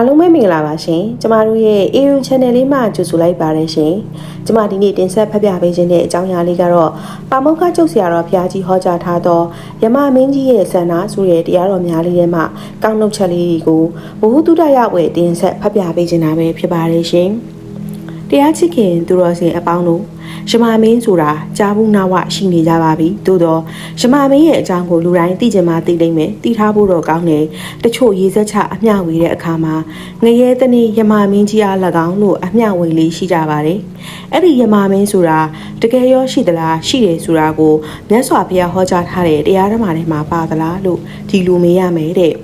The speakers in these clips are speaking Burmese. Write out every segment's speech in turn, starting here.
အားလုံးပဲမင်္ဂလာပါရှင်ကျမတို့ရဲ့ AU Channel လေးမှာကြိုဆိုလိုက်ပါတယ်ရှင်ကျမဒီနေ့တင်ဆက်ဖတ်ပြပေးခြင်းတဲ့အကြောင်းအရာလေးကတော့ပါမုခကျုပ်ဆရာတော်ဘုရားကြီးဟောကြားထားသောယမမင်းကြီးရဲ့ဆန္ဒဆိုတဲ့တရားတော်များလေးထဲမှာကောင်းနှုတ်ချက်လေးတွေကိုဘ ഹു တုဒရဝယ်တင်ဆက်ဖတ်ပြပေးခြင်းတာပဲဖြစ်ပါတယ်ရှင်တရားချစ်ခင်သူတော်စင်အပေါင်းတို့ ရှမမင်းဆိုတာကြားဘူးနာဝရှိနေကြပါပြီသို့တော့ရှမမင်းရဲ့အကြောင်းကိုလူတိုင်းသိကြမှာသိလိမ့်မယ်သိထားဖို့တော့ကောင်းတယ်တချို့ရေးစက်ချအမျှဝေတဲ့အခါမှာငရဲတနေ့ယမမင်းကြီးအား၎င်းလို့အမျှဝေလေးရှိကြပါတယ်အဲ့ဒီယမမင်းဆိုတာတကယ်ရောရှိသလားရှိတယ်ဆိုတာကိုမြတ်စွာဘုရားဟောကြားထားတဲ့တရားဓမ္မထဲမှာပါသလားလို့ဒီလိုမေးရမယ်တဲ့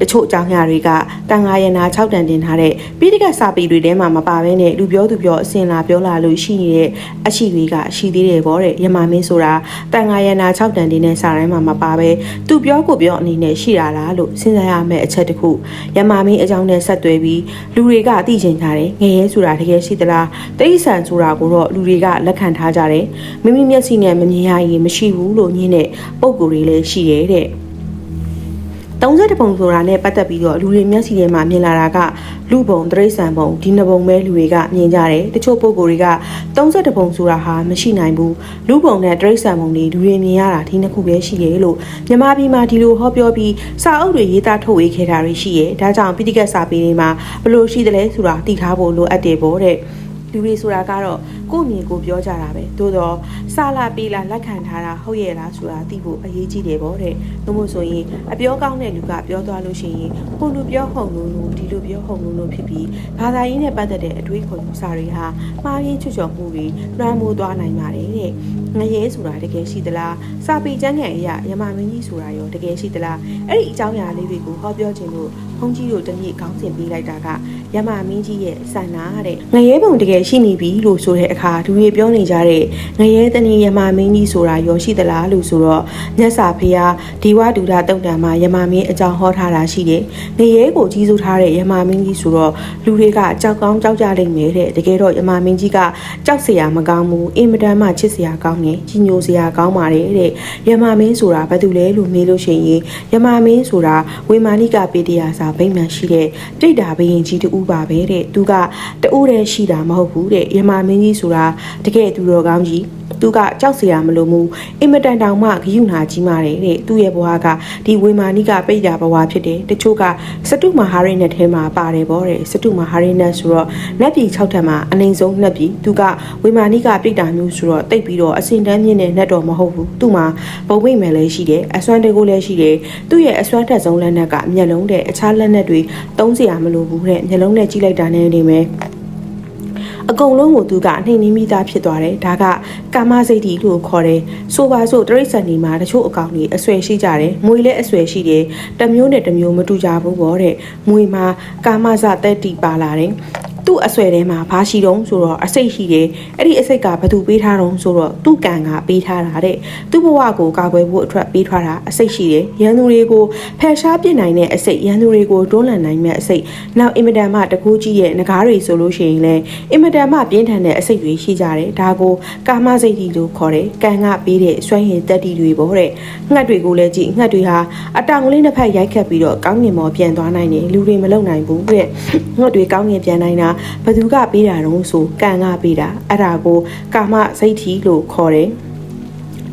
တချို့အကြောင်းအရာတွေကတန်ဃာရနာ6တန်တင်ထားတဲ့ပိဋကစာပေတွေထဲမှာမပါဘဲနဲ့လူပြောသူပြောအစင်လာပြောလာလို့ရှိနေတဲ့အရှိတွေကရှိသေးတယ်ဗောတဲ့ယမမင်းဆိုတာတန်ဃာရနာ6တန်တင်တဲ့စာတိုင်းမှာမပါဘဲသူပြောကိုပြောအနေနဲ့ရှိတာလားလို့စဉ်းစားရမယ့်အချက်တစ်ခုယမမင်းအကြောင်းနဲ့ဆက်သွယ်ပြီးလူတွေကသိချင်ကြတယ်ငရဲဆိုတာတကယ်ရှိသလားတိဋ္ဌံဆိုတာကိုတော့လူတွေကလက်ခံထားကြတယ်မိမိမျက်စိနဲ့မမြင်ရရင်မရှိဘူးလို့ညင်းတဲ့ပုံကိုယ်တွေလည်းရှိရဲတဲ့ 30ပုံဆိုတာနဲ့ပတ်သက်ပြီးတော့လူတွေမျက်စိထဲမှာမြင်လာတာကလူပုံတရိษံပုံဒီနှစ်ပုံပဲလူတွေကမြင်ကြတယ်တချို့ပုံကိုယ်တွေက30ပုံဆိုတာဟာမရှိနိုင်ဘူးလူပုံနဲ့တရိษံပုံတွေလူတွေမြင်ရတာဒီနှစ်ခုပဲရှိတယ်လို့မြမပြည်မှာဒီလိုဟောပြောပြီးစာအုပ်တွေရေးသားထုတ်ဝေခဲ့တာတွေရှိရဲဒါကြောင့်ပိဋကတ်စာပေတွေမှာဘယ်လိုရှိသလဲဆိုတာသိထားဖို့လိုအပ်တယ်ပေါ့တဲ့ လူတွေဆိုတာကတော့ကိုယ့်မြင်ကိုယ်ပြောကြတာပဲသို့တော့စာလာပေးလာလက်ခံထားတာဟုတ်ရဲ့လားဆိုတာသိဖို့အရေးကြီးတယ်ပေါ့တဲ့သို့မို့ဆိုရင်အပြောကောင်းတဲ့လူကပြောသွားလို့ရှိရင်ဟိုလူပြောဟုန်လို့လို့ဒီလူပြောဟုန်လို့လို့ဖြစ်ပြီးဘာသာရေးနဲ့ပတ်သက်တဲ့အတွေးခေါ်စာတွေဟာမှားရင်းချွတ်ချော်မှုတွေလွှမ်းမိုးသွားနိုင်ပါတယ်တဲ့ငရဲဆိုတာတကယ်ရှိသလားစာပေကျမ်းဂန်အရာယမမင်းကြီးဆိုတာရောတကယ်ရှိသလားအဲ့ဒီအကြောင်းအရာလေးတွေကိုဟောပြောခြင်းလို့ဘုန်းကြီးတို့တနည်းကောင်းစင်ပေးလိုက်တာက ယမမင်းကြီးရဲ့ဆန္ဒတဲ့ငရဲပုံတကယ်ရှိနေပြီလို့ဆိုတဲ့အခါလူတွေပြောနေကြတဲ့ငရဲတနည်းယမမင်းကြီးဆိုတာရောရှိသလားလို့ဆိုတော့မြတ်စွာဘုရားဒီဝဒုဒတုတ်တံမှာယမမင်းအကြောင်းဟောထားတာရှိတယ်ငရဲကိုကြီးစိုးထားတဲ့ယမမင်းကြီးဆိုတော့လူတွေကကြောက်ကောင်းကြောက်ကြလိမ့်မယ်တဲ့တကယ်တော့ယမမင်းကြီးကကြောက်စရာမကောင်းဘူးအင်မတန်မှချစ်စရာကောင်းတယ်ကြီးညိုစရာကောင်းပါတယ်တဲ့ယမမင်းဆိုတာဘာတူလဲလို့မေးလို့ရှိရင်ယမမင်းဆိုတာဝေမာနိကပေတရာစာဗိမာန်ရှိတဲ့ပြိတ္တာဘယင်ကြီးတူပါပဲတဲ့သူကတူးတည်းရှိတာမဟုတ်ဘူးတဲ့ယမမင်းကြီးဆိုတာတကယ်သူတော်ကောင်းကြီးသူကကြောက်စရာမလိုမှုအင်မတန်တောင်မှဂယုဏကြီးမာတယ်တဲ့သူ့ရဲ့ဘဝကဒီဝေမာနိကပိဋ္ဌာဘဝဖြစ်တယ်တချို့ကစတုမဟာရိနဲ့ထဲမှာပါတယ်ဗောတဲ့စတုမဟာရိနဲ့ဆိုတော့နတ်ပြည်6ထပ်မှာအနိုင်ဆုံးနတ်ပြည်သူကဝေမာနိကပိဋ္ဌာမျိုးဆိုတော့တိတ်ပြီးတော့အစင်တန်းမြင့်တဲ့နတ်တော်မဟုတ်ဘူးသူ့မှာဘုံမိတ်မယ်လည်းရှိတယ်အစွမ်းတကူလည်းရှိတယ်သူ့ရဲ့အစွမ်းထက်ဆုံးလက်နက်ကမျက်လုံးတဲ့အခြားလက်နက်တွေသုံးစရာမလိုဘူးတဲ့မျက်လုံးနဲ့ကြည့်လိုက်တာနဲ့နေမယ်အကုန်လုံးကိုသူကနှိမ်နှင်းမိသားဖြစ်သွားတယ်ဒါကကာမစိတ်တီလို့ခေါ်တယ်ဆိုပါစို့တရိษံဒီမှာတချို့အကောင်ကြီးအဆွဲရှိကြတယ်မွေလည်းအဆွဲရှိတယ်တစ်မျိုးနဲ့တစ်မျိုးမတူကြဘူးပေါ့တဲ့မွေမှာကာမဇတက်တီပါလာတယ် သူ့အဆွဲထဲမှာဘာရှိတုံးဆိုတော့အစိတ်ရှိတယ်အဲ့ဒီအစိတ်ကဘသူပေးထားတုံးဆိုတော့သူ့ကံကပေးထားတာတဲ့သူ့ဘဝကိုကာကွယ်ဖို့အတွက်ပေးထားတာအစိတ်ရှိတယ်ရန်သူတွေကိုဖယ်ရှားပြစ်နိုင်တဲ့အစိတ်ရန်သူတွေကိုတွန်းလှန်နိုင်မဲ့အစိတ်နောက်အင်မတန်မှတကူးကြီးရဲ့ငကားတွေဆိုလို့ရှိရင်လည်းအင်မတန်မှပြင်းထန်တဲ့အစိတ်တွေရှိကြတယ်ဒါကိုကာမစိတ်တီလို့ခေါ်တယ်ကံကပေးတဲ့စွမ်းရည်တက်တီတွေပေါ့တဲ့ငှက်တွေကိုလည်းကြည့်ငှက်တွေဟာအတောင်ကလေးတစ်ဖက်ရိုက်ခတ်ပြီးတော့ကောင်းငင်မော်ပြန်သွားနိုင်တယ်လူတွေမလုံနိုင်ဘူးတဲ့ငှက်တွေကောင်းငင်ပြန်နိုင်တာဘသူကပေးတာတော့ဆိုကံကပေးတာအဲ့ဒါကိုကာမစိတ်တီလို့ခေါ်တယ်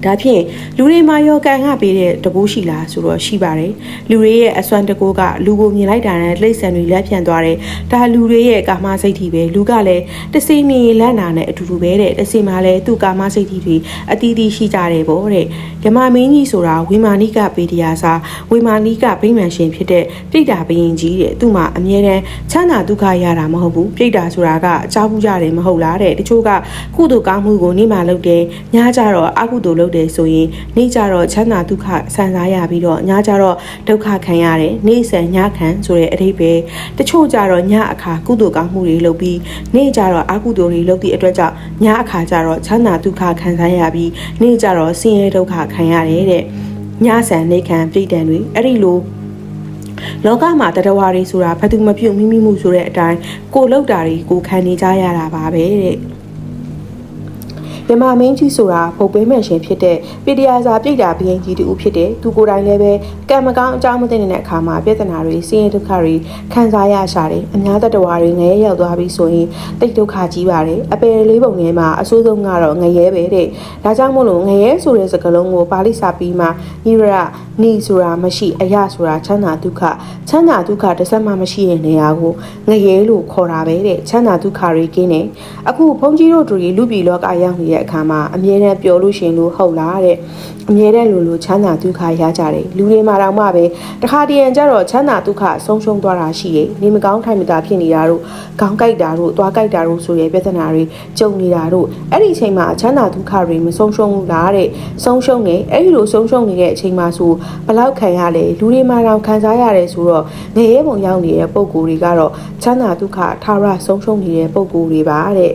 ဒါဖြင့်လူတွေမှာယောကန်ကပေးတဲ့တကူးရှိလားဆိုတော့ရှိပါတယ်လူတွေရဲ့အစွမ်းတကူးကလူကိုမြင်လိုက်တာနဲ့လှိမ့်ဆန်တွေလက်ဖြန့်သွားတယ်ဒါလူတွေရဲ့ကာမစိတ်တွေပဲလူကလည်းတစိမြင်လက်နာနဲ့အတူတူပဲတဲ့တစိမှာလည်းသူ့ကာမစိတ်တွေအတီးတီးရှိကြတယ်ပေါ့တဲ့ဓမ္မမင်းကြီးဆိုတာဝိမာနိကပေတရာစာဝိမာနိကဗိမာန်ရှင်ဖြစ်တဲ့ပြိတ္တာဘယင်ကြီးတဲ့သူ့မှာအမြဲတမ်းချမ်းသာဒုက္ခရတာမဟုတ်ဘူးပြိတ္တာဆိုတာကအကြောင်းဘူးကြတယ်မဟုတ်လားတဲ့တချို့ကကုသိုလ်ကောင်းမှုကိုနေမှာလုပ်တယ်ညကြတော့အကုသိုလ်လုပ်တယ်ဆိုရင်နေ့ကြတော့ချမ်းသာဒုက္ခဆန်စားရပြီးတော့ညကြတော့ဒုက္ခခံရတယ်နေ့ဆန်ညခံဆိုတဲ့အဓိပ္ပာယ်တချို့ကြတော့ညအခါကုသိုလ်ကောင်းမှုတွေလုပ်ပြီးနေ့ကြတော့အကုသိုလ်တွေလုပ်သည့်အတွက်ကြောင့်ညအခါကြတော့ချမ်းသာဒုက္ခခံစားရပြီးနေ့ကြတော့ဆင်းရဲဒုက္ခခံရတယ်တဲ့ညဆန်နေခံပြည်တံတွေအဲ့ဒီလိုလောကမှာတတဝါတွေဆိုတာဘာသူမပြုတ်မိမိမှုဆိုတဲ့အတိုင်းကိုလောက်တာတွေကိုခံနေကြရတာပါပဲတဲ့ မြမမင်းကြီးဆိုတာဗုတ်ပဲမဲ့ရှင်ဖြစ်တဲ့ပီတရာစာပြိတ္တာဘရင်ကြီးတူဖြစ်တဲ့သူကိုယ်တိုင်လည်းပဲကံမကောင်းအကြောင်းမသိတဲ့အခါမှာပြဿနာတွေဆင်းရဲဒုက္ခတွေခံစားရရှာတယ်အများတတဝါတွေငရဲရောက်သွားပြီဆိုရင်တိတ်ဒုက္ခကြီးပါတယ်အပယ်လေးပုံထဲမှာအဆိုးဆုံးကတော့ငရဲပဲတဲ့ဒါကြောင့်မို့လို့ငရဲဆိုတဲ့စကားလုံးကိုပါဠိစာပြီးမှနိရနီဆိုတာမရှိအယဆိုတာချမ်းသာဒုက္ခချမ်းသာဒုက္ခတစ်စက်မှမရှိတဲ့နေရာကိုငရဲလို့ခေါ်တာပဲတဲ့ချမ်းသာဒုက္ခတွေကင်းတယ်အခုဘုန်းကြီးတို့တို့လူပြည်လောကရောက်နေတဲ့အခါမှာအမြဲတမ်းပြောလို့ရှင်လို့ဟုတ်လားတဲ့အမြဲတမ်းလိုလိုချမ်းသာဒုက္ခရကြတယ်လူတွေမှာတော့မှပဲတခါတရံကျတော့ချမ်းသာဒုက္ခဆုံးရှုံးသွားတာရှိတယ်နေမကောင်းထိုင်မသာဖြစ်နေတာတို့ခေါင်းကိုက်တာတို့သွားကိုက်တာတို့ဆိုရယ်ပြဿနာတွေကြုံနေတာတို့အဲ့ဒီအချိန်မှာချမ်းသာဒုက္ခတွေမဆုံးရှုံးဘူးလားတဲ့ဆုံးရှုံးနေအဲ့ဒီလိုဆုံးရှုံးနေတဲ့အချိန်မှာဆိုဘလောက်ခံရလဲလူတွေမှာတော့ခံစားရတယ်ဆိုတော့ငရဲပုံရောက်နေတဲ့ပုံကိုယ်တွေကတော့ချမ်းသာဒုက္ခထာဝရဆုံးရှုံးနေတဲ့ပုံကိုယ်တွေပါတဲ့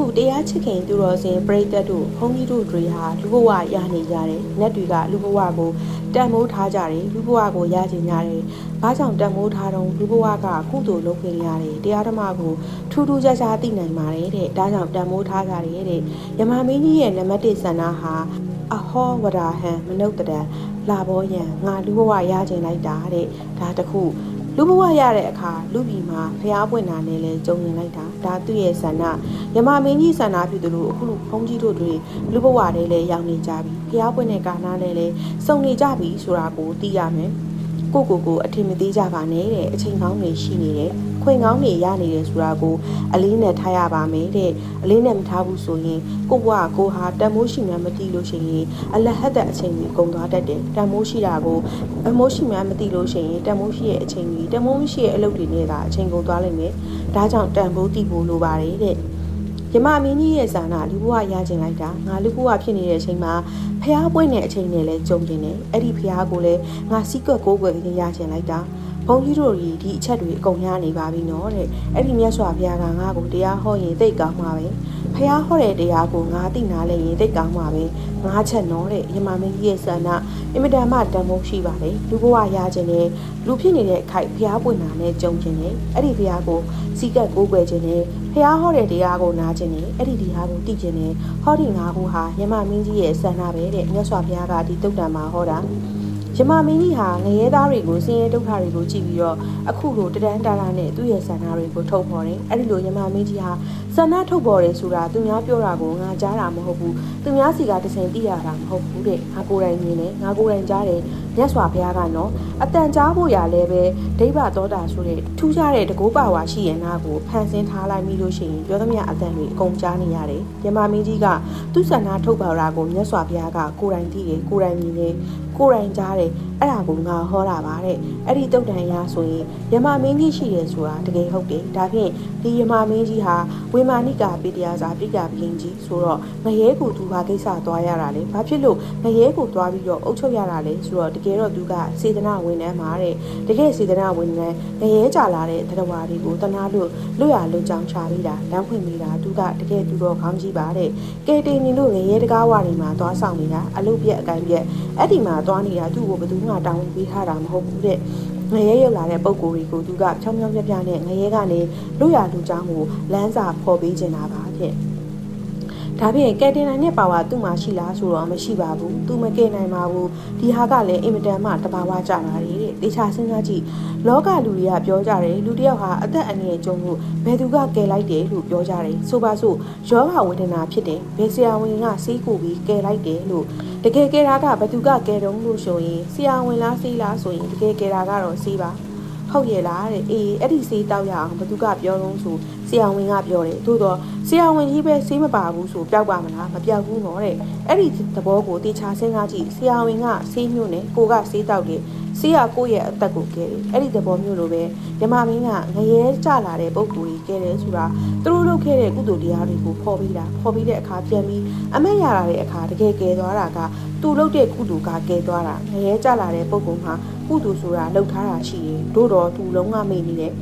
အခုတရားချစ်ခင်သူတော်စင်ပရိသတ်တို့ဘုန်းကြီးတို့တွေဟာလူဘဝရနေကြတယ်။နတ်တွေကလူဘဝကိုတန်မိုးထားကြတယ်။လူဘဝကိုရကျင်ကြတယ်။ဘာကြောင့်တန်မိုးထားတော့လူဘဝကကုသိုလ်လုပ်ခင်ရတယ်။တရားဓမ္မကိုထူးထူးခြားခြားသိနိုင်ပါတယ်တဲ့။ဒါကြောင့်တန်မိုးထားကြတယ်တဲ့။ယမမင်းကြီးရဲ့နံပါတ်1ဆန္ဒဟာအဟောဝဒဟံမနုဿတံလာဘောယံငါလူဘဝရကျင်လိုက်တာတဲ့။ဒါတခု လူဘဝရတဲ့အခါလူပြည်မှာဖျားပွင့်တာနဲ့လဲကြုံရင်လိုက်တာဒါသူ့ရဲ့ဆန္ဒယမမင်းကြီးဆန္ဒပြုတယ်လို့အခုလူဘုန်းကြီးတို့တွေလူဘဝတွေလဲရောက်နေကြပြီဖျားပွင့်တဲ့ကာလနဲ့လဲစုံနေကြပြီဆိုတာကိုသိရမယ် ကိုကိုကိုအထင်မသေးကြပါနဲ့တဲ့အချိန်ကောင်းတွေရှိနေတယ်ခွင့်ကောင်းတွေရနေတယ်ဆိုတာကိုအလေးနဲ့ထားရပါမယ်တဲ့အလေးနဲ့မထားဘူးဆိုရင်ကိုဘဝကိုဟာတန်မိုးရှိမှမသိလို့ရှိရင်အလဟတ်တဲ့အချိန်ကြီးကုန်သွားတတ်တယ်တန်မိုးရှိတာကိုအမိုးရှိမှမသိလို့ရှိရင်တန်မိုးရှိရဲ့အချိန်ကြီးတန်မိုးမရှိရဲ့အလုပ်တွေနဲ့သာအချိန်ကုန်သွားလိမ့်မယ်ဒါကြောင့်တန်ဖိုးတည်ဖို့လိုပါတယ်တဲ့ ယမမင်းကြီးရဲ့ဇာနာလူဘဝရကျင်လိုက်တာငါလူဘဝဖြစ်နေတဲ့အချိန်မှာဖះပွင့်တဲ့အချိန်နဲ့လဲကြုံကျင်တယ်အဲ့ဒီဖះကိုလည်းငါစီးကွက်ကိုးကွယ်ကလေးရကျင်လိုက်တာဘုန်းကြီးတို့ဒီဒီအချက်တွေအကုန်ရနေပါပြီနော်တဲ့အဲ့ဒီမြတ်စွာဘုရားကငါ့ကိုတရားဟောရင်သိတ်ကောင်းမှာပဲဖះဟောတဲ့တရားကိုငါသိနာလဲရင်သိတ်ကောင်းမှာပဲငါချက်နော်တဲ့ယမမင်းကြီးရဲ့ဆန္ဒအင်မတန်မှတန်ဖိုးရှိပါလေလူဘဝရခြင်းနဲ့လူဖြစ်နေတဲ့အခိုက်ဖះပွင့်တာနဲ့ကြုံခြင်းနဲ့အဲ့ဒီဖះကိုစီကတ်ကိုးကွယ်ခြင်းနဲ့ ဖះဟောတဲ့တရားကိုနားခြင်းနဲ့အဲ့ဒီတရားကိုသိခြင်းနဲ့ဟောဒီငါးခုဟာယမမင်းကြီးရဲ့ဆန္ဒပဲတဲ့မြတ်စွာဘုရားကဒီတုတ်တံမှာဟောတာယမမင်းကြီးဟာငရဲသားတွေကိုဆင်းရဲဒုက္ခတွေကိုကြည့်ပြီးတော့အခုလိုတဒန်းတာတာနဲ့သူ့ရဲ့ဆန္ဒတွေကိုထုတ်ဖော်တယ်။အဲ့ဒီလိုယမမင်းကြီးဟာ ဆန္ဒထုတ်ဖော်တယ်ဆိုတာသူများပြောတာကိုငါကြားတာမဟုတ်ဘူး။သူများစီကတစ်စင်သိရတာမဟုတ်ဘူးတဲ့။ငါကိုယ်တိုင်မြင်တယ်။ငါကိုယ်တိုင်ကြားတယ်။မြတ်စွာဘုရားကနော်အတန်ကြားဖို့ရလဲပဲဒိဗ္ဗသောတာဆိုတဲ့ထူးခြားတဲ့တကောပါဝါရှိရနာကိုဖန်ဆင်းထားလိုက်မိလို့ရှိရင်ပြောသမျှအတန်တွေအကုန်ကြားနေရတယ်။ယမမင်းကြီးကသူ့ဆန္ဒထုတ်ဖော်တာကိုမြတ်စွာဘုရားကကိုယ်တိုင်သိတယ်ကိုယ်တိုင်မြင်တယ်ကိုယ်တိုင်ကြားတယ်အဲ့ဒါကိုငါဟောတာပါတဲ့အဲ့ဒီတုတ်တန်ရဆိုရင်ယမမင်းကြီးရှိတယ်ဆိုတာတကယ်ဟုတ်တယ်ဒါဖြင့်ဒီယမမင်းကြီးဟာဝေမာနိကာပိတရာစာပိကာဘရင်ကြီးဆိုတော့ငရဲကိုသူဟာကိစ္စသွားရတာလေဘာဖြစ်လို့ငရဲကိုသွားပြီးတော့အုပ်ချုပ်ရတာလဲဆိုတော့တကယ်တော့သူကစေတနာဝင်နှမ်းမှာတဲ့တကယ်စေတနာဝင်နှမ်းငရဲကြလာတဲ့သတ္တဝါတွေကိုတနာလို့လွတ်ရလွတ်ကြောင်ချပေးတာလမ်းဖွင့်ပေးတာသူကတကယ်သူတော့ခေါင်းကြီးပါတဲ့ကဲတင်နေလို့ငရဲတကားဝါတွေမှာသွားဆောင်နေတာအလုတ်ပြက်အကင်ပြက်အဲ့ဒီမှာသွားနေတာသူ့ကိုဘယ်သူမှတောင်းဝင်ပေးထားတာမဟုတ်ဘူးတဲ့ ငရဲရောက်လာတဲ့ပုံကိုယ်တွေကိုသူကချောင်းချောင်းပြပြနဲ့ငရဲကနေလွတ်ရလူချောင်းကိုလမ်းစာဖော်ပေးနေတာပါတဲ့ ဒါဖြင့်ကယ်တင်နိုင်တဲ့ပါဝါသူ့မှာရှိလားဆိုတော့မရှိပါဘူးသူမကယ်နိုင်ပါဘူးဒီဟာကလည်းအင်မတန်မှတဘာဝကြတာလေတဲ့တေချာစဉ်းစားကြည့်လောကလူတွေကပြောကြတယ်လူတစ်ယောက်ဟာအသက်အန္တရာယ်ကြုံလို့ဘယ်သူကကယ်လိုက်တယ်လို့ပြောကြတယ်ဆိုပါစို့ယောဂဝေဒနာဖြစ်တယ်ဘယ်ဆရာဝန်ကဆေးကူပြီးကယ်လိုက်တယ်လို့တကယ်ကယ်တာကဘသူကကယ်တုံးလို့ဆိုရင်ဆရာဝန်လားဆေးလားဆိုရင်တကယ်ကယ်တာကတော့ဆေးပါ ဟုတ်ရဲ့လားတဲ့အေးအဲ့ဒီဆေးတောက်ရအောင်ဘသူကပြောတော့ဆိုဆရာဝန်ကပြောတယ်သို့တော့ဆရာဝန်ကြီးပဲဆေးမပါဘူးဆိုပျောက်ပါမလားမပျောက်ဘူးနော်တဲ့အဲ့ဒီသဘောကိုတေချာစဉ်းစားကြည့်ဆရာဝန်ကဆေးမျိုးနဲ့ကိုကဆေးတောက်တယ်ဆေးရကိုယ့်ရဲ့အသက်ကိုကယ်တယ်အဲ့ဒီသဘောမျိုးလိုပဲမြမမင်းကငရဲကြလာတဲ့ပုံကိုကြီးကယ်တယ်ဆိုတာသူတို့လုပ်ခဲ့တဲ့ကုသိုလ်တရားတွေကိုဖော်ပြီးတာဖော်ပြီးတဲ့အခါပြန်ပြီးအမက်ရလာတဲ့အခါတကယ်ကယ်သွားတာကသူလုပ်တဲ့ကုသိုလ်ကကဲသွားတာငရဲကြလာတဲ့ပုံကုံမှာ ကုသိုလ်ဆိုတာလှုပ်ထားတာရှိတယ်တို့တော့သူလုံးဝမေ့နေတဲ့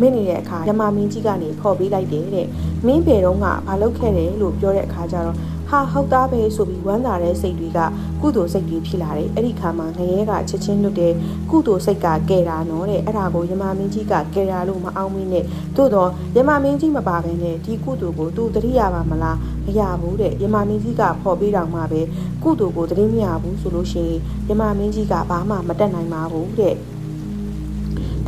မေ့နေတဲ့အခါယမမင်းကြီးကနေဖော်ပေးလိုက်တယ်တဲ့မင်းဘယ်တော့မှမလုပ်ခဲ့တယ်လို့ပြောတဲ့အခါကျတော့ ဟဟာဟုတ်သားပဲဆိုပြီးဝမ်းသာတဲ့စိတ်တွေကကုသိုလ်စိတ်တွေဖြစ်လာတယ်အဲ့ဒီခါမှာငရဲကချက်ချင်းလွတ်တဲ့ကုသိုလ်စိတ်ကကဲတာနော်တဲ့အဲ့ဒါကိုယမမင်းကြီးကကဲတာလို့မအောင်မင်းနဲ့သို့တော့ယမမင်းကြီးမပါဘဲနဲ့ဒီကုသိုလ်ကိုသူတတိယပါမလားမရဘူးတဲ့ယမမင်းကြီးကဖော်ပေးတော်မှာပဲကုသိုလ်ကိုတတိမရဘူးဆိုလို့ရှိရင်ယမမင်းကြီးကဘာမှမတက်နိုင်ပါဘူးတဲ့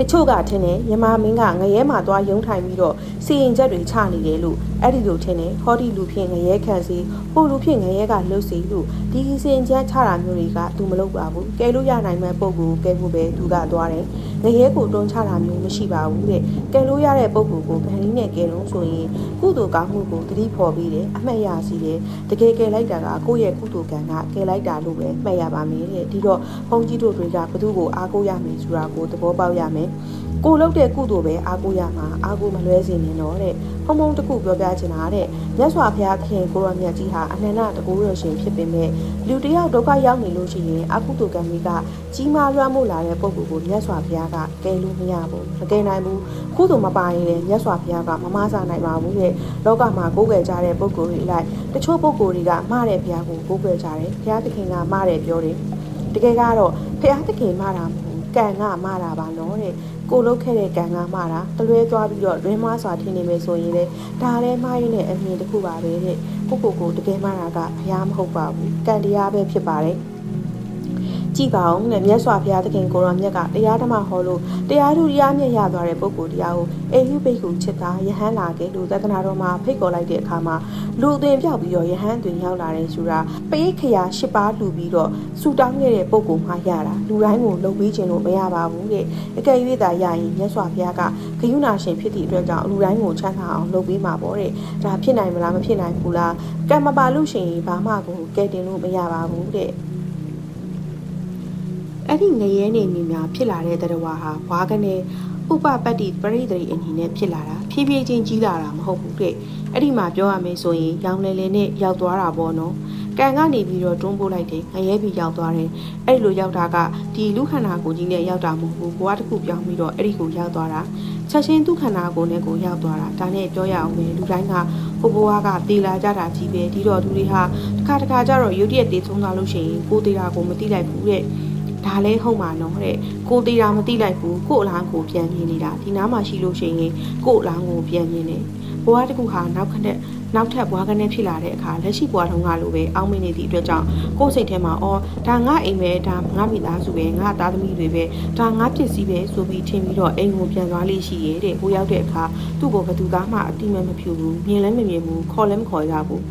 တချို့ကထင်တယ်မြမမင်းကငရဲမှာသွားရုံထိုင်ပြီးတော့စီရင်ချက်တွေချနေတယ်လို့အဲ့ဒီလိုထင်တယ်ဟောဒီလူဖြင့်ငရဲခံစီဟိုလူဖြင့်ငရဲကလှုပ်စီလို့ဒီစီရင်ချက်ချတာမျိုးတွေကသူမလုပ်ပါဘူးကဲလို့ရနိုင်မဲ့ပုံကိုကဲဖို့ပဲသူကသွားတယ်ငရဲကိုတွန်းချတာမျိုးမရှိပါဘူးတဲ့ကဲလို့ရတဲ့ပုံကိုကိုဗန်လီနဲ့ကဲလို့ဆိုရင်ကုသိုလ်ကောင်းမှုကိုတတိဖော်ပြီးတယ်အမှတ်ရစီတယ်တကယ်ကဲလိုက်တာကကိုယ့်ရဲ့ကုသိုလ်ကံကကဲလိုက်တာလို့ပဲမှတ်ရပါမယ်တဲ့ဒီတော့ဘုန်းကြီးတို့တွေကဘသူ့ကိုအားကိုးရမယ်ဆိုတာကိုသဘောပေါက်ရမယ်ကိုလုပ်တဲ့ကုသိုလ်ပဲအားကိုးရမှာအားကိုးမလွဲစေနဲ့တော့တဲ့ဖုံဖုံတစ်ခုပြောပြချင်တာတဲ့မြတ်စွာဘုရားခင်ကိုရောမြတ်ကြီးဟာအနန္တတကူရရှင်ဖြစ်ပေမဲ့လူတစ်ယောက်ဒုက္ခရောက်နေလို့ရှိရင်အကုသိုလ်ကံကြီးကကြီးမားလွှမ်းမိုးလာတဲ့ပုံကိုယ်ကိုမြတ်စွာဘုရားကကယ်လို့မရဘူးမကယ်နိုင်ဘူးကုသိုလ်မပါရင်လည်းမြတ်စွာဘုရားကမမဆနိုင်ပါဘူးတဲ့လောကမှာကိုးကွယ်ကြတဲ့ပုံကိုယ်တွေလိုက်တချို့ပုံကိုယ်တွေကမှားတဲ့ဘုရားကိုကိုးကွယ်ကြတယ်ဘုရားသခင်ကမှားတယ်ပြောတယ်တကယ်ကတော့ဘုရားသခင်မှားတာမဟုတ်ဘူး ကံကမှားတာပါနော်တဲ့ကိုလုတ်ခဲ့တဲ့ကံကမှတာတလွဲသွားပြီးတော့ရင်းမစွာထင်နေမယ်ဆိုရင်လေဒါလည်းမှားရင်လည်းအမြင်တစ်ခုပါပဲတဲ့ကိုကိုကိုတကယ်မှတာကဘုရားမဟုတ်ပါဘူးကံတရားပဲဖြစ်ပါတယ် ကြည့်ပါဦးနဲ့မြတ်စွာဘုရားသခင်ကိုရောမြတ်ကတရားဓမ္မဟောလို့တရားသူတရားမြတ်ရသွားတဲ့ပုဂ္ဂိုလ်တရားကိုအေဟိပိတ်ကိုချစ်တာယဟန်လာခဲ့လို့သဒ္ဒနာတော်မှာဖိတ်ခေါ်လိုက်တဲ့အခါမှာလူအသွင်ပြောက်ပြီးတော့ယဟန်အသွင်ရောက်လာတဲ့ဆိုတာပိဋခရာ၈ပါးလူပြီးတော့ဆူတောင်းခဲ့တဲ့ပုဂ္ဂိုလ်မှရတာလူတိုင်းကိုလုံပြီးခြင်းလို့မရပါဘူးတဲ့အကယ်၍သာရရင်မြတ်စွာဘုရားကဂယုဏရှင်ဖြစ်သည့်အတွက်ကြောင့်လူတိုင်းကိုချမ်းသာအောင်လုပ်ပေးမှာပေါ့တဲ့ဒါဖြစ်နိုင်မလားမဖြစ်နိုင်ဘူးလားကံမပါလို့ရှိရင်ဘာမှကိုကဲတင်လို့မရပါဘူးတဲ့ အဲ့ဒီငရဲနေနေများဖြစ်လာတဲ့တရဝါဟာဘွားကနေဥပပတ္တိပရိသေရီအနေနဲ့ဖြစ်လာတာဖြည်းဖြည်းချင်းကြီးလာတာမဟုတ်ဘူးတဲ့အဲ့ဒီမှာပြောရမယ်ဆိုရင်ရောင်လေလေနဲ့ရောက်သွားတာပေါ့နော်ကံကနေပြီးတော့တွန်းပို့လိုက်တယ်ငရဲပြီးရောက်သွားတယ်အဲ့ဒီလိုရောက်တာကဒီလူခန္ဓာကိုယ်ကြီးနဲ့ရောက်တာမဟုတ်ဘူးဘဝတစ်ခုပြောင်းပြီးတော့အဲ့ဒီကိုရောက်သွားတာချက်ချင်းသူခန္ဓာကိုယ်နဲ့ကိုရောက်သွားတာဒါနဲ့ပြောရအောင်ပဲလူတိုင်းကဟိုဘဝကတေလာကြတာကြီးပဲဒီတော့သူတွေဟာတစ်ခါတစ်ခါကျတော့ရုတ်တရက်တေဆုံးသွားလို့ရှိရင်ကိုယ်တေတာကိုမသိလိုက်ဘူးတဲ့ ဒါလည်းဟုတ်မှာနော်တဲ့ကိုတေးတာမသိလိုက်ဘူးကို့အလားကိုပြန်မြင်နေတာဒီနားမှာရှိလို့ရှိရင်ကို့အလားကိုပြန်မြင်တယ်ဘဝတစ်ခုဟာနောက်ခက်တဲ့နောက်ထပ်ဘွားကနေဖြစ်လာတဲ့အခါလက်ရှိဘွားထုံးကလိုပဲအောင်းမင်းနေသည့်အတွက်ကြောင့်ကိုယ့်စိတ်ထဲမှာအော်ဒါငါအိမ်ပဲဒါငါမိသားစုပဲငါသားသမီးတွေပဲဒါငါပစ္စည်းပဲဆိုပြီးထင်ပြီးတော့အိမ်ကိုပြန်သွားလိမ့်ရှိရဲ့တဲ့ဟိုရောက်တဲ့အခါသူ့ကိုဘယ်သူသားမှအတိမမဖြူဘူးမြင်လည်းမမြင်ဘူးခေါ်လည်းမခေါ်ရဘူး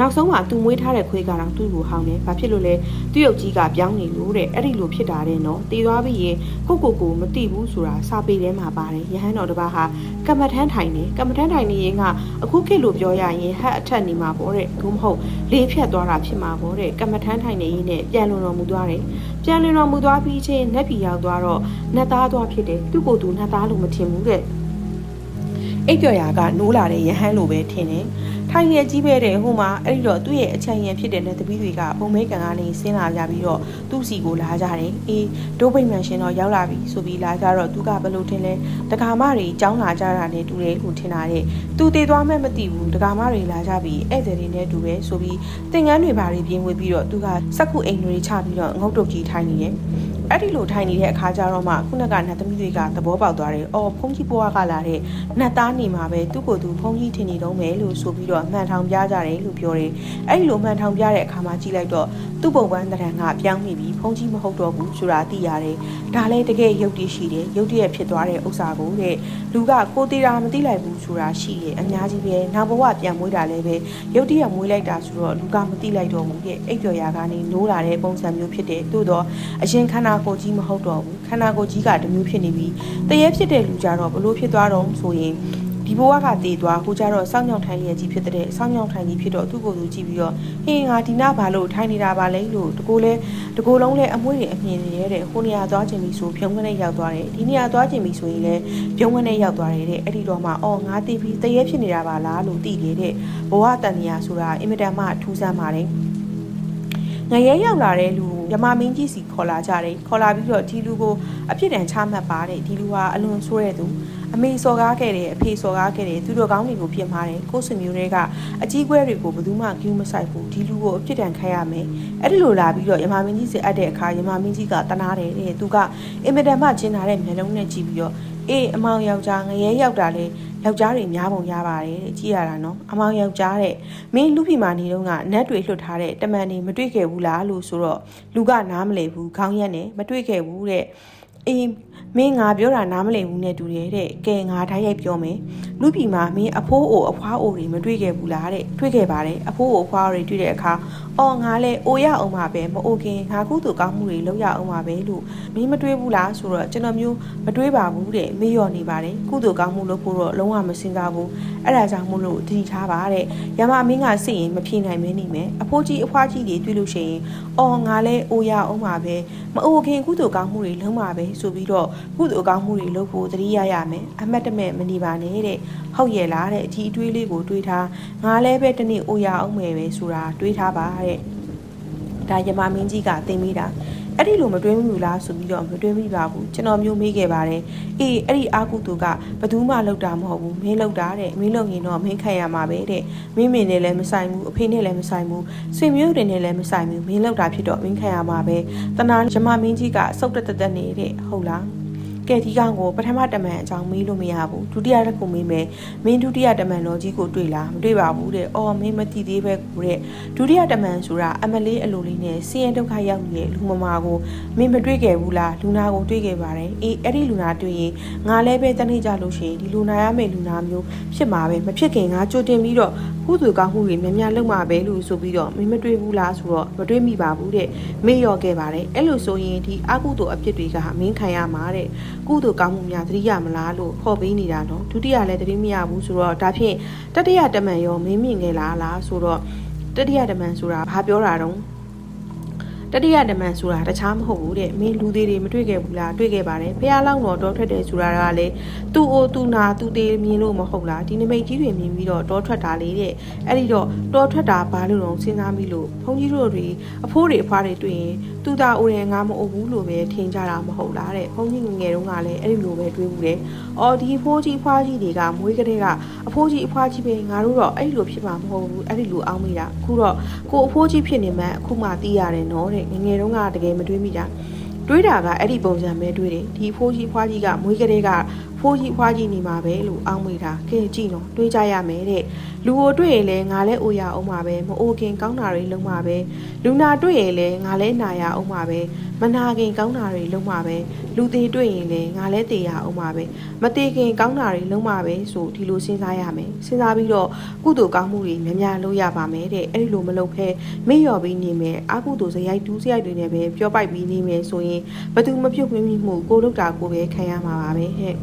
နောက်ဆုံးမှာသူမွေးထားတဲ့ခွေးကတော့သူ့ကိုဟောင်းတယ်။ဘာဖြစ်လို့လဲ။သူ့ရုပ်ကြီးကပြောင်းနေလို့တဲ့။အဲ့ဒီလိုဖြစ်တာတဲ့နော်။တည်သွားပြီးရင်ကိုကိုကိုမသိဘူးဆိုတာစာပေထဲမှာပါတယ်။ယဟန်တော်တစ်ပါးဟာကမ္မထမ်းထိုင်နေ။ကမ္မထမ်းထိုင်နေရင်ကအခုခေတ်လိုပြောရရင်ဟက်အထက်နေမှာပေါ့တဲ့။ဘုမဟုတ်လေးဖြတ်သွားတာဖြစ်မှာပေါ့တဲ့။ကမ္မထမ်းထိုင်နေရင်နဲ့ပြန်လွန်တော်မူသွားတယ်။ပြန်လွန်တော်မူသွားပြီးချင်းနက်ပြည်ရောက်သွားတော့နတ်သားသွားဖြစ်တယ်။သူ့ကိုယ်သူနတ်သားလို့မထင်ဘူးတဲ့။အိပ်ပျော်ရာကနိုးလာတဲ့ရဟန်းလိုပဲထင်တယ်။ ထိုင်ရကြီးပဲတဲ့ဟိုမှာအဲ့ဒီတော့သူ့ရဲ့အချမ်းရံဖြစ်တဲ့လက်သမီးတွေကပုံမဲကန်ကနေဆင်းလာကြပြီးတော့သူ့စီကိုလာကြတယ်။အေးဒိုးပိတ်မှန်ရှင်တော့ရောက်လာပြီဆိုပြီးလာကြတော့သူကဘယ်လိုထင်လဲ။တက္ကမတွေကြောင်းလာကြတာနဲ့တူတယ်လို့ထင်တာတဲ့။သူတည်သွားမှမသိဘူးတက္ကမတွေလာကြပြီးဧည့်သည်တွေနဲ့တူတယ်ဆိုပြီးသင်္ကန်းတွေဘာတွေပြင်ဝေပြီးတော့သူကစက်ခုအိမ်တွေချပြီးတော့ငုတ်တုတ်ကြီးထိုင်နေတယ်။ အဲ့ဒီလိုထိုင်နေတဲ့အခါကျတော့မှခုနကနတ်သမီးတွေကသဘောပေါက်သွားတယ်။အော်ဖုန်ကြီးဘွားကလာတဲ့နတ်သားနေမှာပဲသူ့ကိုယ်သူဖုန်ကြီးထင်နေတော့မယ်လို့ဆိုပြီးတော့မှန်ထောင်ပြကြတယ်လို့ပြောတယ်။အဲ့ဒီလိုမှန်ထောင်ပြတဲ့အခါမှာကြည့်လိုက်တော့သူ့ပုံပန်းတရံကပြောင်းမိပြီးဖုန်ကြီးမဟုတ်တော့ဘူးဆိုတာသိရတယ်။ဒါလည်းတကယ်ရုပ်တည်ရှိတယ်။ရုပ်တည်ရဖြစ်သွားတဲ့ဥစ္စာကိုတဲ့လူကကိုသေးတာမသိလိုက်ဘူးဆိုတာရှိတယ်။အများကြီးပဲနောက်ဘဝပြန်မွေးတာလည်းပဲရုပ်တည်ရမွေးလိုက်တာဆိုတော့လူကမသိလိုက်တော့ဘူးတဲ့အိပ်ပျော်ရာကနေနိုးလာတဲ့ပုံစံမျိုးဖြစ်တယ်။သို့တော့အရင်ခန္ဓာကိုယ်ကြီးမဟုတ်တော့ဘူးခန္ဓာကိုယ်ကြီးကတစ်မျိုးဖြစ်နေပြီတရေဖြစ်တဲ့လူကြတော့ဘလို့ဖြစ်သွားတော့ဆိုရင် ဒီဘဝကတည်သွားဟိုကြတော့စောင်းညောင်ထိုင်ရကြီးဖြစ်တဲ့စောင်းညောင်ထိုင်ကြီးဖြစ်တော့သူ့ကိုယ်သူကြည့်ပြီးတော့ဟင်းငါဒီနာဘာလို့ထိုင်နေတာပါလဲလို့တကိုယ်လဲတကိုယ်လုံးလဲအမွှေးတွေအမြင်နေရတဲ့ဟိုနေရာသွားခြင်းပြီဆိုဖြုံးကနေရောက်သွားတယ်ဒီနေရာသွားခြင်းပြီဆိုရင်လဲဖြုံးကနေရောက်သွားတယ်တဲ့အဲ့ဒီတော့မှအော်ငါတည်ပြီးတရေဖြစ်နေတာပါလားလို့သိခဲ့တဲ့ဘဝတန်နေရာဆိုတာအင်မတန်မှထူးဆန်းပါတယ်ငရဲရောက်လာတဲ့လူကိုယမမင်းကြီးစီခေါ်လာကြတယ်ခေါ်လာပြီးတော့ဒီလူကိုအပြစ်ဒဏ်ချမှတ်ပါတယ်ဒီလူဟာအလွန်ဆိုးတဲ့သူ အမေစော်ကားခဲ့တယ်အဖေစော်ကားခဲ့တယ်သူတို့ကောင်းတွေကိုပြစ်မှားတယ်ကိုယ်ဆွေမျိုးတွေကအကြီးကွဲတွေကိုဘယ်သူမှဂရုမစိုက်ဘူးဒီလူကိုအပြစ်ဒဏ်ခံရမယ်အဲ့ဒီလိုလာပြီးတော့ယမမင်းကြီးစစ်အပ်တဲ့အခါယမမင်းကြီးကတနာတယ်တဲ့သူကအင်မတန်မှကျင်လာတဲ့မျက်လုံးနဲ့ကြည့်ပြီးတော့အေးအမောင်ယောက်ျားငရဲရောက်တာလေယောက်ျားတွေများပုံရပါတယ်တဲ့ကြည့်ရတာနော်အမောင်ယောက်ျားတဲ့မင်းလူဖီမာနေတော့ကနတ်တွေလွတ်ထားတဲ့တမန်နေမတွေ့ခဲ့ဘူးလားလို့ဆိုတော့လူကနားမလည်ဘူးခေါင်းရက်နဲ့မတွေ့ခဲ့ဘူးတဲ့အေး မင်းငါပြောတာနားမလည်ဘူးနဲ့တူတယ်တဲ့ကဲငါထားရိုက်ပြောမယ်လူပြီမှာမင်းအဖိုးအိုအဖွားအိုတွေမတွေ့ခဲ့ဘူးလားတဲ့တွေ့ခဲ့ပါတယ်အဖိုးအိုအဖွားအိုတွေတွေ့တဲ့အခါအော်ငါလဲအိုရအောင်ပါပဲမအိုခင်ငါကုသိုလ်ကောင်းမှုတွေလုပ်ရအောင်ပါပဲလို့မင်းမတွေ့ဘူးလားဆိုတော့ကျွန်တော်မျိုးမတွေ့ပါဘူးတဲ့မေ့လျော်နေပါတယ်ကုသိုလ်ကောင်းမှုလုပ်ဖို့တော့လုံးဝမစင်စားဘူးအဲ့ဒါကြောင့်မို့လို့တတိထားပါတဲ့ရမမင်းကစိတ်ရင်မဖြေနိုင်မင်းနေမယ်အဖိုးကြီးအဖွားကြီးတွေတွေ့လို့ရှိရင်အော်ငါလဲအိုရအောင်ပါပဲမအိုခင်ကုသိုလ်ကောင်းမှုတွေလုံးပါပဲဆိုပြီးတော့ကုသိုလ်ကောင်းမှုတွေလုပ်ဖို့သတိရရမယ်အမတ်တမဲ့မနေပါနဲ့တဲ့ဟုတ်ရဲ့လားတဲ့အဒီအတွေးလေးကိုတွေးထားငါလည်းပဲတနေ့အိုရအောင်မယ်ပဲဆိုတာတွေးထားပါတဲ့ဒါယမမင်းကြီးကတင်မိတာအဲ့ဒီလိုမတွေးဘူးလားဆိုပြီးတော့မတွေးမိပါဘူးကျွန်တော်မျိုးမေးခဲ့ပါတယ်အေးအဲ့ဒီအာကုသူကဘသူမှလောက်တာမဟုတ်ဘူးမင်းလောက်တာတဲ့မင်းလောက်ရင်တော့မင်းခံရမှာပဲတဲ့မင်းမင်းနဲ့လည်းမဆိုင်ဘူးအဖေနဲ့လည်းမဆိုင်ဘူးဆွေမျိုးတွေနဲ့လည်းမဆိုင်ဘူးမင်းလောက်တာဖြစ်တော့မင်းခံရမှာပဲတနာယမမင်းကြီးကစုတ်တက်တက်တက်နေတဲ့ဟုတ်လား ကဲဒီကောင်ကိုပထမတမန်အကြောင်းမေးလို့မရဘူးဒုတိယတစ်ခုမေးမယ်မင်းဒုတိယတမန်တော်ကြီးကိုတွေ့လားမတွေ့ပါဘူးတဲ့အော်မင်းမသိသေးပဲကိုတဲ့ဒုတိယတမန်ဆိုတာအမလေးအလိုလေးနဲ့စီရင်ဒုက္ခရောက်နေတဲ့လူမမာကိုမင်းမတွေ့ခဲ့ဘူးလားလူနာကိုတွေ့ခဲ့ပါတယ်အေးအဲ့ဒီလူနာတွေ့ရင်ငါလည်းပဲတနေ့ကြလို့ရှိရင်ဒီလူနာရမယ့်လူနာမျိုးဖြစ်မှာပဲမဖြစ်ခင်ငါကြိုတင်ပြီးတော့ကုသိုလ်ကောင်းမှုတွေများများလုပ်မှာပဲလို့ဆိုပြီးတော့မင်းမတွေ့ဘူးလားဆိုတော့မတွေ့မိပါဘူးတဲ့မေ့လျော့ခဲ့ပါတယ်အဲ့လိုဆိုရင်ဒီအကုသိုလ်အဖြစ်တွေကမင်းခံရမှာတဲ့ ကုသိုလ်ကောင်းမှုများသတိရမလားလို့ဟောပေးနေတာနော်ဒုတိယလည်းသတိမရဘူးဆိုတော့ဒါဖြင့်တတိယတမန်ရောမင်းမြင်ခဲ့လားလားဆိုတော့တတိယတမန်ဆိုတာဘာပြောတာတုံးတတိယတမန်ဆိုတာတခြားမဟုတ်ဘူးတဲ့မင်းလူသေးတွေမတွေ့ခဲ့ဘူးလားတွေ့ခဲ့ပါတယ်ဖះလောက်တော့တောထွက်တယ်ဆိုတာကလည်းသူ့အိုသူ့နာသူ့သေးမြင်လို့မဟုတ်လားဒီနမိတ်ကြီးတွေမြင်ပြီးတော့တောထွက်တာလေးတဲ့အဲ့ဒီတော့တောထွက်တာဘာလို့တော့စဉ်းစားမိလို့ဘုန်းကြီးတို့တွေအဖိုးတွေအဖွားတွေတွေ့ရင် သူတာအိုတယ်ငါမအိုဘူးလို့ပဲထင်ကြတာမဟုတ်လားတဲ့ဘုန်းကြီးငယ်ငယ်တုန်းကလည်းအဲ့ဒီလိုပဲတွေးဘူးတယ်။အော်ဒီဖိုးကြီးဖွားကြီးတွေကမွေးကလေးကအဖိုးကြီးအဖွားကြီးပဲငါတို့တော့အဲ့ဒီလိုဖြစ်မှာမဟုတ်ဘူးအဲ့ဒီလိုအောင်းမိတာအခုတော့ကိုအဖိုးကြီးဖြစ်နေမှအခုမှသိရတယ်နော်တဲ့ငယ်ငယ်တုန်းကတကယ်မတွေးမိတာတွေးတာကအဲ့ဒီပုံစံပဲတွေးတယ်ဒီဖိုးကြီးဖွားကြီးကမွေးကလေးက ဖိုးကြီးဖွားကြီးနေမှာပဲလို့အောင်းမိတာကဲကြည့်နော်တွေးကြရမယ်တဲ့လူကိုတွေ့ရင်လည်းငါလည်းအိုရအောင်ပါပဲမအိုခင်ကောင်းတာတွေလုံးပါပဲလူနာတွေ့ရင်လည်းငါလဲနာရအောင်ပါပဲမနာခင်ကောင်းတာတွေလုံးပါပဲလူသေးတွေ့ရင်လည်းငါလဲတေရအောင်ပါပဲမသေးခင်ကောင်းတာတွေလုံးပါပဲဆိုဒီလိုစဉ်းစားရမယ်စဉ်းစားပြီးတော့ကုသိုလ်ကောင်းမှုတွေများများလုပ်ရပါမယ်တဲ့အဲ့ဒီလိုမလုပ်ဖဲမေ့လျော်ပြီးနေမယ်အကုသိုလ်စရိုက်တူးစရိုက်တွေနဲ့ပဲပြောပိုက်ပြီးနေမယ်ဆိုရင်ဘသူမပြုတ်မမိမှုကိုလုတ်တာကိုပဲခံရမှာပါပဲဟဲ့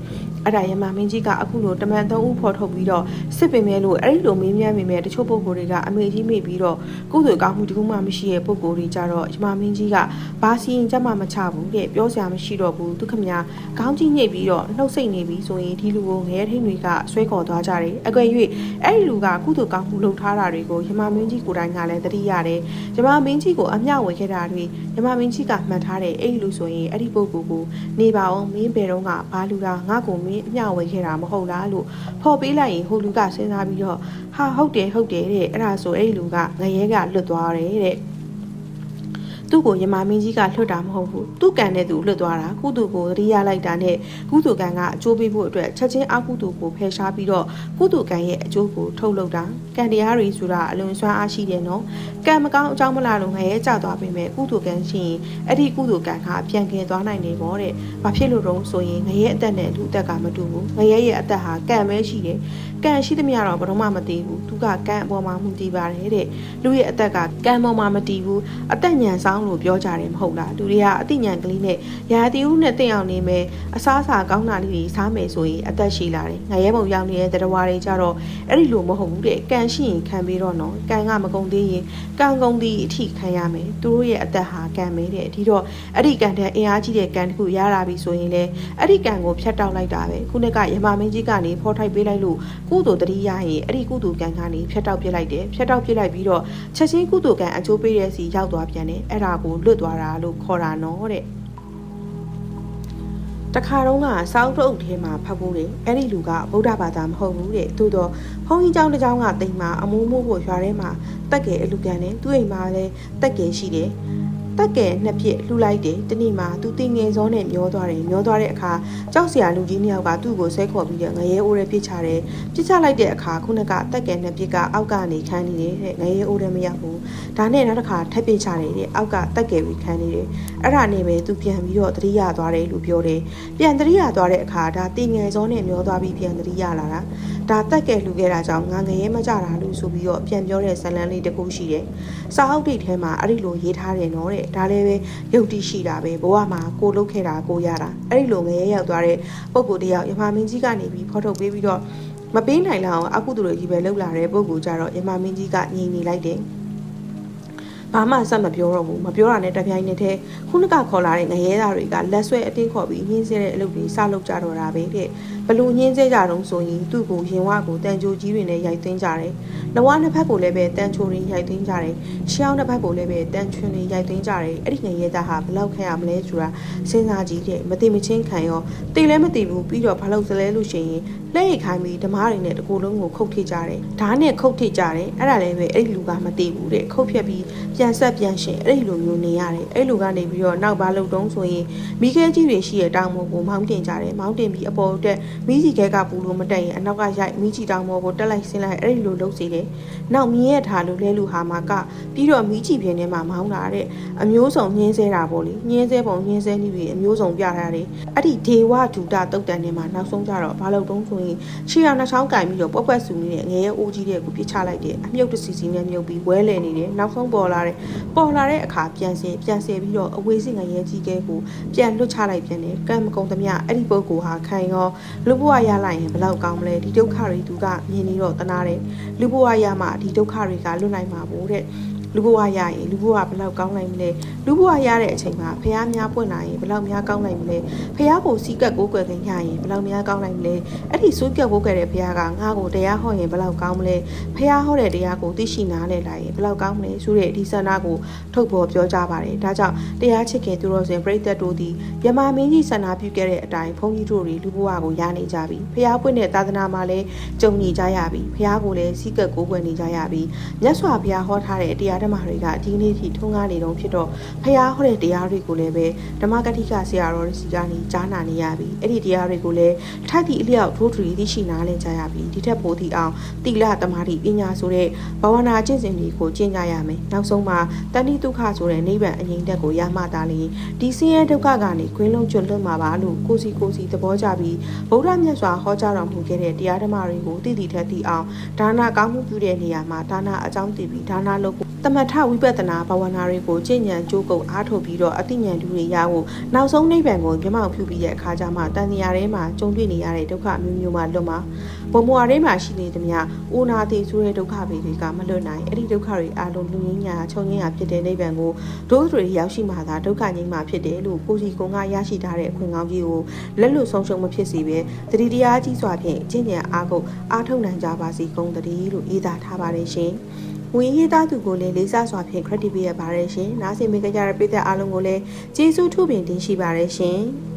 အဲ့ဒါရမမင်းကြီးကအခုလိုတမန်သုံးဦးဖော်ထုတ်ပြီးတော့စစ်ပင်မဲလို့အဲ့ဒီလိုမင်းမြန်းမိမဲ့တချို့ပုံကိုယ်တွေကအမေကြီးမိပြီးတော့ကုသိုလ်ကောင်းမှုတခုမှမရှိတဲ့ပုံကိုယ်တွေကြတော့ရမမင်းကြီးကဘာစီရင်ကြမှာမချဘူးတဲ့ပြောစရာမရှိတော့ဘူးသူခမညာခေါင်းကြီးညိတ်ပြီးတော့နှုတ်ဆိတ်နေပြီဆိုရင်ဒီလူကိုငရဲထိန်တွေကဆွဲခေါ်သွားကြတယ်အကွယ်၍အဲ့ဒီလူကကုသိုလ်ကောင်းမှုလုပ်ထားတာတွေကိုရမမင်းကြီးကိုယ်တိုင်ကလည်းသတိရတယ်ရမမင်းကြီးကိုအမျှဝေခဲ့တာတွေရမမင်းကြီးကမှတ်ထားတယ်အဲ့ဒီလူဆိုရင်အဲ့ဒီပုံကိုယ်ကိုနေပါအောင်မင်းဘယ်တော့ကဘာလူကငါ့ကိုမင်းအမျှဝေခဲ့တာမဟုတ်လားလို့ဖော်ပေးလိုက်ရင်ဟိုလူကစဉ်းစားပြီးတော့ဟာဟုတ်တယ်ဟုတ်တယ်တဲ့အဲ့ဒါဆိုအဲ့ဒီလူကငရဲကလွတ်သွားတယ်တဲ့ သူ့ကိုယမမင်းကြီးကလွတ်တာမဟုတ်ဘူးသူ့ကန်နဲ့သူလွတ်သွားတာကုသူကိုသတိရလိုက်တာနဲ့ကုသူကန်ကအကျိုးပေးဖို့အတွက်ချက်ချင်းအကုသူကိုဖယ်ရှားပြီးတော့ကုသူကန်ရဲ့အကျိုးကိုထုတ်လုပ်တာကံတရားတွေဆိုတာအလွန်ဆွမ်းအားရှိတယ်နော်ကံမကောင်းအကြောင်းမလားလို့ငရဲကြသွားပေမဲ့ကုသူကန်ရှိရင်အဲ့ဒီကုသူကန်ကပြန်ကင်သွားနိုင်တယ်ပေါ့တဲ့ဘာဖြစ်လို့တော့ဆိုရင်ငရဲအသက်နဲ့လူအသက်ကမတူဘူးငရဲရဲ့အသက်ဟာကံပဲရှိတယ် ကံရှိသမျှတော့ဘယ်တော့မှမတည်ဘူးသူကကံအပေါ်မှာမူတည်ပါတယ်တဲ့လူရဲ့အသက်ကကံပေါ်မှာမတည်ဘူးအသက်ညံဆောင်လို့ပြောကြတယ်မဟုတ်လားလူတွေကအသိဉာဏ်ကလေးနဲ့ရာသီဥတုနဲ့သိအောင်နေမယ်အစားအစာကောင်းတာလေးတွေစားမယ်ဆိုရင်အသက်ရှိလာတယ်ငရဲပုံရောက်နေတဲ့တရဝါတွေကြတော့အဲ့ဒီလိုမဟုတ်ဘူးတဲ့ကံရှိရင်ခံပြီးတော့နော်ကံကမကုန်သေးရင်ကံကုန်သည်အထိခံရမယ်သူတို့ရဲ့အသက်ဟာကံပဲတဲ့ဒီတော့အဲ့ဒီကံတဲ့အင်အားကြီးတဲ့ကံတစ်ခုရလာပြီဆိုရင်လေအဲ့ဒီကံကိုဖြတ်တောက်လိုက်တာပဲခုနကယမမင်းကြီးကနေဖော်ထိုက်ပေးလိုက်လို့ကသိုလ်တတိယရင်အဲ့ဒီကုသိုလ်ကံကနေဖြတ်တောက်ပြစ်လိုက်တယ်ဖြတ်တောက်ပြစ်လိုက်ပြီးတော့ချက်ချင်းကုသိုလ်ကံအကျိုးပေးတဲ့စီရောက်သွားပြန်တယ်အဲ့ဒါကိုလွတ်သွားတာလို့ခေါ်တာနော်တဲ့ တခါတော့ကစောင်းထုတ်ထဲမှာဖတ်ဖို့တယ်အဲ့ဒီလူကဗုဒ္ဓဘာသာမဟုတ်ဘူးတဲ့သို့တော့ဘုန်းကြီးเจ้าတစ်เจ้าကတိမ်မှာအမိုးမိုးဖို့ရွာထဲမှာတက်ငယ်အလူကန်တယ်သူ့အိမ်မှာလည်းတက်ငယ်ရှိတယ် တက်ကဲနှစ်ပြစ်လှူလိုက်တယ်တနေ့မှသူတင်ငယ်စောနဲ့မျောသွားတယ်မျောသွားတဲ့အခါကြောက်စရာလူကြီးနှစ်ယောက်ကသူ့ကိုဆဲခေါ်ပြီးတော့ငရဲအိုးရဲပြစ်ချတယ်ပြစ်ချလိုက်တဲ့အခါခုနကတက်ကဲနှစ်ပြစ်ကအောက်ကနေခန်းနေတယ်တဲ့ငရဲအိုးရဲမရောက်ဘူးဒါနဲ့နောက်တစ်ခါထပ်ပြစ်ချတယ်တဲ့အောက်ကတက်ကဲပြီးခန်းနေတယ်အဲ့ဒါနဲ့ပဲသူပြန်ပြီးတော့တတိယသွားတယ်လို့ပြောတယ်ပြန်တတိယသွားတဲ့အခါဒါတင်ငယ်စောနဲ့မျောသွားပြီးပြန်တတိယလာတာ ဒါတက်ကဲလှူခဲ့တာကြောင့်ငါငရဲမကြတာလို့ဆိုပြီးတော့ပြန်ပြောတဲ့ဇလန်းလေးတစ်ခုရှိတယ်စာအုပ်တွေထဲမှာအဲ့ဒီလိုရေးထားတယ်နော်တဲ့ဒါလည်းပဲယုတ်တိရှိတာပဲဘဝမှာကိုလုတ်ခဲ့တာကိုရတာအဲ့ဒီလိုငရဲရောက်သွားတဲ့ပုံကိုယ်တယောက်ယမမင်းကြီးကနေပြီးဖော်ထုတ်ပေးပြီးတော့မပေးနိုင်လောက်အောင်အကုသူတွေကြီးပဲလှုပ်လာတဲ့ပုံကိုကြတော့ယမမင်းကြီးကငြိမ်နေလိုက်တယ်ဘာမှဆက်မပြောတော့ဘူးမပြောတာနဲ့တပြိုင်နက်တည်းခုနကခေါ်လာတဲ့ငရဲသားတွေကလက်ဆွဲအတင်းခေါ်ပြီးညှင်းဆဲတဲ့အလုပ်တွေစလုပ်ကြတော့တာပဲတဲ့ ဘလို့ညှင်းဆဲကြတော့ဆိုရင်သူ့ကိုရင်ဝကိုတန်ကြိုကြီးတွေနဲ့ရိုက်သွင်းကြတယ်လဝနှစ်ဖက်ကိုလည်းပဲတန်ချိုတွေရိုက်သွင်းကြတယ်ရှောင်းတစ်ဖက်ကိုလည်းပဲတန်ချွန်းတွေရိုက်သွင်းကြတယ်အဲ့ဒီငရဲသားဟာဘလောက်ခံရမလဲဆိုတာစဉ်းစားကြည့်တဲ့မတိမချင်းခံရောတိလည်းမတိဘူးပြီးတော့ဘာလို့စလဲလို့ရှိရင်လက်ရိတ်ခိုင်းပြီးဓမားတွေနဲ့တကူလုံးကိုခုတ်ထိကြတယ်ဓာတ်နဲ့ခုတ်ထိကြတယ်အဲ့ဒါလည်းပဲအဲ့ဒီလူကမတိဘူးတဲ့ခုတ်ဖြက်ပြီးပြန်ဆက်ပြန်ရှင်အဲ့ဒီလိုမျိုးနေရတယ်အဲ့လူကနေပြီးတော့နောက်ဘာလုပ်တုံးဆိုရင်မိခဲကြီးတွေရှိတဲ့တောင်ပေါ်ကိုမောင်းတင်ကြတယ်မောင်းတင်ပြီးအပေါ်တက်မိကြီးခဲကပူလို့မတက်ရင်အနောက်ကရိုက်မိကြီးတောင်ပေါ်ကိုတက်လိုက်ဆင်းလိုက်အဲ့ဒီလိုလုပ်စီတယ်နောက်မြင်းရထားလို့လဲလူဟာမှာကပြီးတော့မိကြီးပြင်းထဲမှာမောင်းလာတဲ့အမျိုးစုံညင်းဆဲတာပေါ့လေညင်းဆဲပုံညင်းဆဲနည်းပြီးအမျိုးစုံပြထားတယ်အဲ့ဒီဒေဝဒူတာတုတ်တန်ထဲမှာနောက်ဆုံးကြတော့ဘာလုပ်တုံးဆိုရင်ရှေ့ရနှချောင်းကင်ပြီးတော့ပွက်ပွက်ဆူနေတဲ့ငရဲအိုးကြီးတဲ့ကိုပြစ်ချလိုက်တယ်အမြုပ်တစီစီနဲ့မြုပ်ပြီးဝဲလဲနေတယ်နောက်ဆုံးပေါ်လာတဲ့ပေါ်လာတဲ့အခါပြန်ဆင်ပြန်ဆင်ပြီးတော့အဝေးစင်ငရဲကြီးကဲကိုပြန်လွတ်ချလိုက်ပြန်တယ်ကံမကုံသမျှအဲ့ဒီပုဂ္ဂိုလ်ဟာခံရောလူဘဝရလိုက်ရင်ဘယ်လောက်ကောင်းမလဲဒီဒုက္ခတွေသူကမြင်နေတော့တနာတယ်လူဘဝရမှဒီဒုက္ခတွေကလွတ်နိုင်မှာပို့တဲ့ လူဘဝရရင်လူဘဝဘယ်လောက်ကောင်းနိုင်မလဲလူဘဝရတဲ့အချိန်မှာဖះများပွင့်လာရင်ဘယ်လောက်များကောင်းနိုင်မလဲဖះကိုစီးကပ်ကိုးကွယ်ခင်ရရင်ဘယ်လောက်များကောင်းနိုင်မလဲအဲ့ဒီစိုးကပ်ကိုးကွယ်တဲ့ဖះကငါ့ကိုတရားဟောရင်ဘယ်လောက်ကောင်းမလဲဖះဟောတဲ့တရားကိုသိရှိနားလည်လိုက်ရင်ဘယ်လောက်ကောင်းမလဲဆိုတဲ့ဒီဆန္ဒကိုထုတ်ဖော်ပြောကြပါတယ်ဒါကြောင့်တရားချစ်ခင်သူတော်စင်ပြိတ္တတို့သည်ယမမင်းကြီးဆန္ဒပြုခဲ့တဲ့အတိုင်းဘုန်းကြီးတို့တွေလူဘဝကိုရနေကြပြီဖះပွင့်တဲ့သာသနာမှာလည်းကြုံနေကြရပြီဖះကိုလည်းစီးကပ်ကိုးကွယ်နေကြရပြီမြတ်စွာဘုရားဟောထားတဲ့တရားဓမ္မတွေကဒီနေ့ထိထုံးကားနေတော့ဖြစ်တော့ဖះဟောတဲ့တရားတွေကိုလည်းပဲဓမ္မကတိကဆရာတော်စီကနေကြားနာနေရပြီအဲ့ဒီတရားတွေကိုလည်းထိုက်သည့်အလျောက်ထိုးထရီသိရှိနားလည်ကြရပြီဒီထက်ပိုသည့်အောင်တိလသမာဓိပညာဆိုတဲ့ဘာဝနာကျင့်စဉ်တွေကိုကျင့်ကြရမယ်နောက်ဆုံးမှာတဏှိဒုက္ခဆိုတဲ့နိဗ္ဗာန်အငြိမ့်တက်ကိုရမှသာလေဒီဆင်းရဲဒုက္ခကနေခွင်းလုံးကျွတ်လွတ်မှာပါလို့ကိုစီကိုစီသဘောကျပြီးဗုဒ္ဓမြတ်စွာဟောကြားတော်မူခဲ့တဲ့တရားဓမ္မတွေကိုသိသိထက်သိအောင်ဒါနကောင်းမှုပြုတဲ့နေရာမှာဒါနအကြောင်းသိပြီးဒါနလုပ်ဖို့တမထဝိပဿနာဘာဝနာတွေကိုကျင့်ကြံကြိုးကုပ်အားထုတ်ပြီးတော့အသိဉာဏ်တူတွေရဖို့နောက်ဆုံးနိဗ္ဗာန်ကိုမျက်မှောက်ပြုပြီးတဲ့အခါကျမှတန်တရားထဲမှာကြုံတွေ့နေရတဲ့ဒုက္ခမျိုးမျိုးမှလွတ်မှာဘုံဘဝထဲမှာရှိနေသမျှအိုနာတိဆိုတဲ့ဒုက္ခပေတွေကမလွတ်နိုင်အဲ့ဒီဒုက္ခတွေအားလုံးလူရင်းညာချုပ်ငင်းရဖြစ်တဲ့နိဗ္ဗာန်ကိုဒုစတွေရောက်ရှိမှသာဒုက္ခငြိမ်းမှဖြစ်တယ်လို့ကိုစီကုံကရရှိထားတဲ့အခွင့်ကောင်းကြီးကိုလက်လွတ်ဆုံးရှုံးမဖြစ်စေပဲတတိတရားကြီးစွာဖြင့်ကျင့်ကြံအားကုန်အားထုတ်နိုင်ကြပါစေကုန်တည်းလို့ရေးသားထားပါတယ်ရှင် ဝင်းရေးသားသူကိုလည်းလေးစားစွာဖြင့် credit ပေးရပါတယ်ရှင်။နားဆင်မိကြတဲ့ပရိသတ်အားလုံးကိုလည်းကျေးဇူးထူးပင်တင်ရှိပါတယ်ရှင်။